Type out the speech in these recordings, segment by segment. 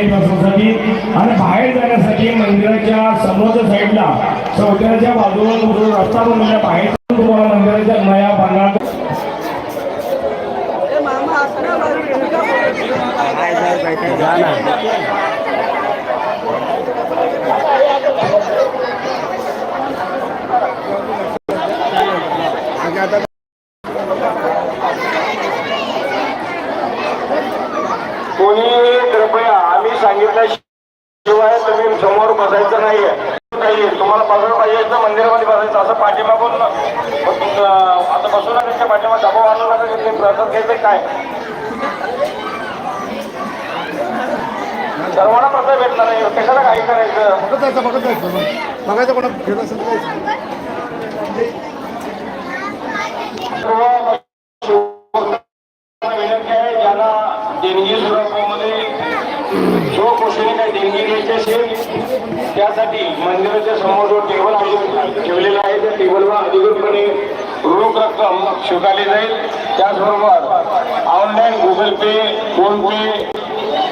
प्रसादासाठी आणि बाहेर जाण्यासाठी मंदिराच्या समोरच्या साईडला चौथ्याच्या बाजूला रस्ता बनवलेला बाहेर तुम्हाला मंदिराच्या नया बांधणार कोणी सांगितल्याशिवाय तुम्ही समोर बसायचं नाहीये. नाहीये तुम्हाला बसायला पाहिजे तर मंदिरामध्ये बसायचं असं पाठीमागून आता बसू नका त्यांच्या पाठीमाग दबाव आणू नका की ते प्रसाद घ्यायचं काय? सर्वांना प्रसाद भेटणार नाही कशाला काही करायचं? बघत जायचं बघत जायचं. बघायचं कोणा फिरत असेल विनंती आहे ज्यांना देणगी स्वरूपामध्ये जो गोष्टीने काही देणगी घ्यायची असेल त्यासाठी मंदिराच्या समोर जो टेबल आहे ठेवलेला आहे. त्या टेबलवर अधिकृतपणे रोख रक्कम स्वीकारली जाईल. त्याचबरोबर online Google Pay PhonePe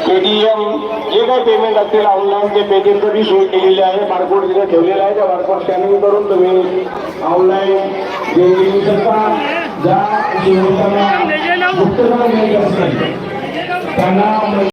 Paytm जे काही पेमेंट असतील ऑनलाईन ते पेटीएमचं बी सोय केलेली आहे. बारकोड तिथे ठेवलेला आहे त्या बारकोड स्कॅनिंग करून तुम्ही ऑनलाईन देणगी देऊ शकता. ज्या